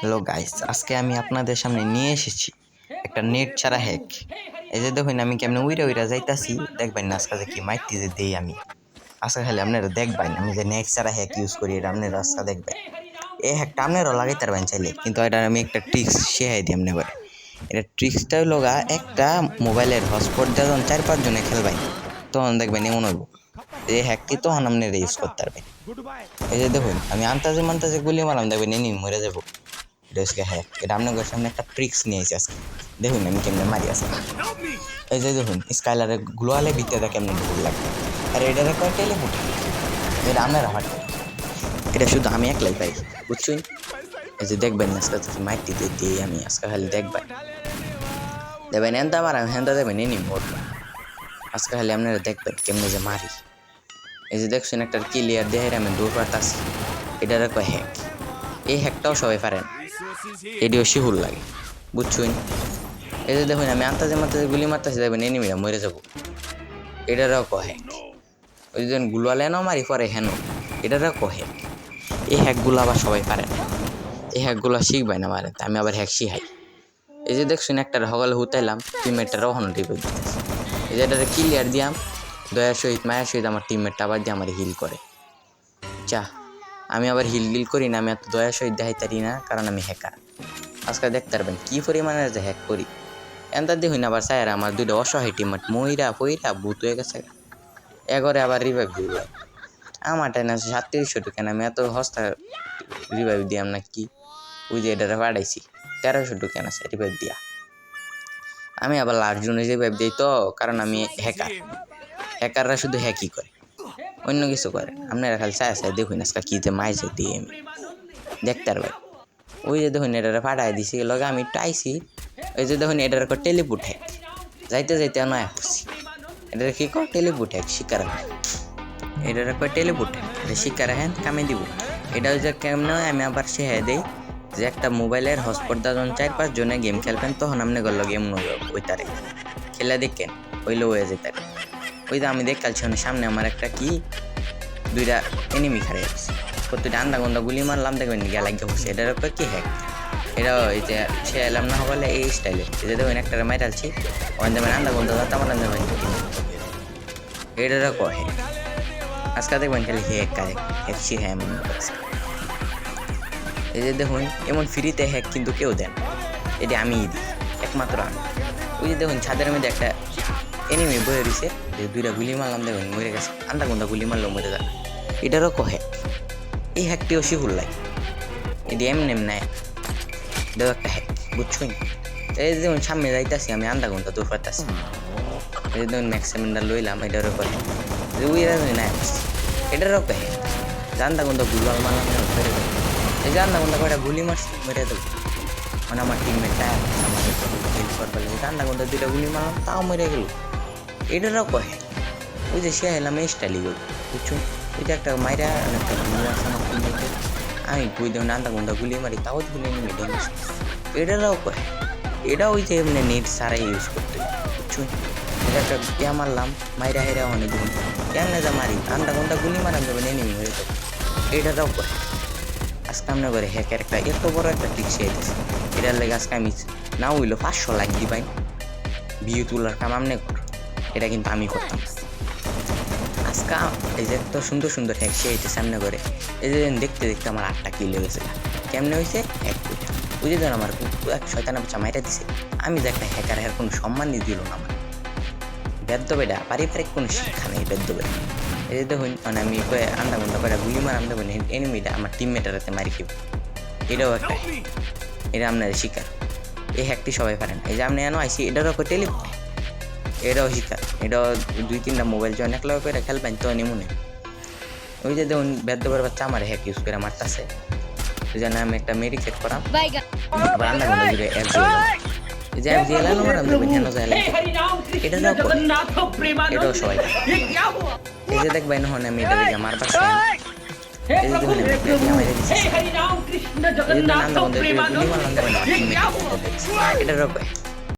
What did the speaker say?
Hello guys, আজকে আমি আপনাদের সামনে নিয়ে এসেছি একটা নেট ছাড়া হ্যাক এই যে দেখুন, আমি কেমনে উইরা উইরা যাইতাছি? দেখবেন না, আজকে কি মাইটি যে দেই আমি। আজকে খালি আপনারা দেখবেন, আমি যে নেট ছাড়া হ্যাক ইউজ করি, এটা আপনারা আজকে দেখবেন। এই হ্যাকটা আপনারাও লাগাইতে পারবেন চাইলে, কিন্তু এটা আমি একটা ট্রিক্স শেখাই দিই আপনি করে এটা ট্রিক্সটা হলো গা, একটা মোবাইলের হটস্পট যখন চার পাঁচ জনে খেলবেন, তখন দেখবেন এমন হইব। এই হ্যাকটি তখন আপনারা ইউজ করতে পারবেন। এই যে দেখুন, আমি আন্তাজে মান্তাজে গুলি মারলাম, দেখবেন এনি মরে যাব। এটা হচ্ছে হ্যাক এটা আপনাদের সামনে একটা ট্রিক্স নিয়ে এসেছি আজকে। দেখুন আমি কেমনে মারি আজকে। এই যে দেখুন স্কাইলারে গ্লোয়ালে ভিতরে কেমনে ভুল লাগে আর এটার কয় টেলিফোন এটা আপনারা হাঁটে এটা শুধু আমি একলাই পাই, বুঝছুন? এই যে দেখবেন, আজকে যদি মাইটি দিয়ে আমি আজকে খালি দেখবেন দেবেন এনতা আমার আমি হেনতা দেবেন এনি মোর। আজকে খালি আপনারা দেখবেন কেমনে যে মারি। এই যে দেখছেন, একটা ক্লিয়ার দেহের আমি দূর পারতাছি এটার কয় হ্যাক এই হ্যাকটাও সবাই পারেন। এটিও শিহুর লাগে বুঝছুন এই যে দেখুন, আমি আন্তাজে মান্তাজে গুলি মারতেছি, দেখবেন এনিমিরা মরে যাব। এটারও হ্যাক ওই যে গুলালে না মারি, পরে হেন। এটারও কহে। এই হ্যাকগুলো আবার সবাই পারেন এই হ্যাকগুলো না মারে আমি আবার হ্যাক শিখাই। এই যে দেখছেন একটা সকালে হুতাইলাম টিমমেটটারও হন টিপে দিতেছে। এই যে এটাতে ক্লিয়ার দিয়াম দয়ার সহিত মায়ের সহিত আমার টিমমেটটা আবার দিয়ে আমার হিল করে। যা। আমি আবার হিল গিল করি না, আমি এত দয়া সহিত দেখাইতারি না, কারণ আমি হ্যাকার আজকে দেখতে পারবেন কী পরিমাণে যে হ্যাক করি। এনতা দেখুন আবার স্যার, আমার দুইটা অসহায় টিমমেট মইরা ফইরা ভূত হয়ে গেছে এগরে আবার রিভাইভ দিব আমার টাইম আছে সাতত্রিশশো টাকা আমি এত হস্তা রিভাইভ দিয়াম না কি? ওই যে এটা পাঠাইছি, তেরোশো টাকা আছে রিভাইভ দিয়া। আমি আবার লাস্ট জন্য রিভাইভ দিই তো, কারণ আমি হ্যাকার হ্যাকাররা শুধু হ্যাকই করে। অন্য কিছু করে। আপনারা খালি চায় চায় দেখুন আজকে কী যে মাইছে দিয়ে আমি দেখতে পারবেন। ওই যে দেখুন এটারে ফাটাই দিছি, লগে আমি টাইছি ওই যে দেখুন এটার কর টেলিপুট হ্যাক। যাইতে যাইতে নয় হচ্ছি এটার কি কর টেলিপুট হ্যাক, শিকার এটার কর টেলিপুট হ্যাক শিকার হ্যান, কামে দিব। এটা ওই যে কেমন আমি আবার সে হ্যাঁ দেই যে একটা মোবাইলের হটস্পট যখন চার পাঁচ জনে গেম খেলবেন, তখন আপনি গেল গেম ওই তারে খেলা দেখেন ওইলো হয়ে যেতে ওই যে আমি দেখ কালছি সামনে আমার একটা কি, দুইটা এনিমি খারে আছে। প্রতিটা আন্দা গন্দা গুলি মারলাম, দেখবেন গিয়া লাগিয়ে বসে। এটার উপরে কি হ্যাক এটা এই যে সে এলাম না হলে এই স্টাইলে যে দেখবেন একটা মাইরালছি ওখান দেবেন আন্দা গন্দা দাঁত আমার আন্দা দেবেন এটার কয় হ্যাক আজকে দেখবেন খালি হ্যাক কারে হ্যাক সি হ্যাঁ মনে করছে। এই যে দেখুন, এমন ফ্রিতে হ্যাক কিন্তু কেউ দেন এটি আমিই দিই। একমাত্র আমি। ওই যে দেখুন, ছাদের মধ্যে একটা এনিমি বয়ে রয়েছে দুইটা গুলি মারলাম দেখুন মরে গেছে আন্দা গন্দা গুলি মারলেও মরে যাবে এটারও কো হ্যাক এই হ্যাকটিও শিহুর লাগে এটি এমনি এম নাই এটাও একটা হ্যাক বুঝছুন এই যেমন সামনে যাইতাছি আমি আন্দা ঘণ্টা দূর পাইতাছি এই যে দেখুন ম্যাক্সিমামটা লইলাম এটারও কো হ্যাক যে রাজনী নাই এটারও কো হ্যাক যে আন্দা ঘণ্টা গুলাল মারলাম এই যে আন্দা ঘণ্টা কয়টা গুলি মারছি মেরে দেবো মানে আমার টিমমেটটা আমাদের হেল্প করবার লাগে আন্দা ঘণ্টা দুইটা গুলি মারলাম তাও মরে গেল এটারও কহে ওই যে সে এলাম স্টাইলি গেল বুঝছ? ওই যে একটা মাইরা আমি বুঝ দেব আন্দা ঘণ্টা গুলি মারি, তাও গুলি নেমে ডেমেজ এটারও কহে এটা ওই যে এমনি নেট সারাই ইউজ করতে, বুঝছ? এটা একটা ইয়া মারলাম, মাইরা হেরা অনেক দিন কেমনে যা মারি? আন্দা ঘণ্টা গুলি মারান যাবে নেমে হয়ে যাবে। এটারও কহে আজকে আমরা করে হ্যাকের একটা, এত বড় একটা ট্রিক শিখাইতেছে এটার লেগে আজকে আমি, না হইল পাঁচশো লাখ দিবাই। বিয়ে তোলার কাম আমনে কর এটা কিন্তু আমি করতাম। আজকে এই যে এত সুন্দর সুন্দর হ্যাক শিখাইতে সামনে করে এই যে দেখতে দেখতে আমার আটটা কিল গেছে। কেমনে হয়েছে এক কোটি বুঝে দেন আমার এক শয়তানা বাচ্চা মাইরা দিছে। আমি যে একটা হ্যাকার হ্যার কোনো সম্মানই দিল না আমার। বেদ্য বেটা পারিবারিক কোনো শিক্ষা নেই বেদ্য বেটা এই যে দেখুন মানে আমি কয়ে আন্দা গুন্দা করে গুলি মারাম দেবো এনিমিটা আমার টিমমেটের হাতে মারি খেব এটাও একটা। এটা আপনার শিকার। এই হ্যাকটি সবাই পারেন এই যে আপনি এনো আইসি এটারও টেলিফোন এটাও হিতা এটাও দুই তিনটা মোবাইল জয়েন এক লাগে করে খেলবেন তো নিমুনে ওই যে দেখুন ব্যাট বেদ্যবার বাচ্চা আমার হ্যাক ইউজ করে মারতাছে। ওই যেন আমি একটা মেরি মেডিকেট করাম। রান্না করে দিবে এক এটা না এটাও সবাই। এই যে এটা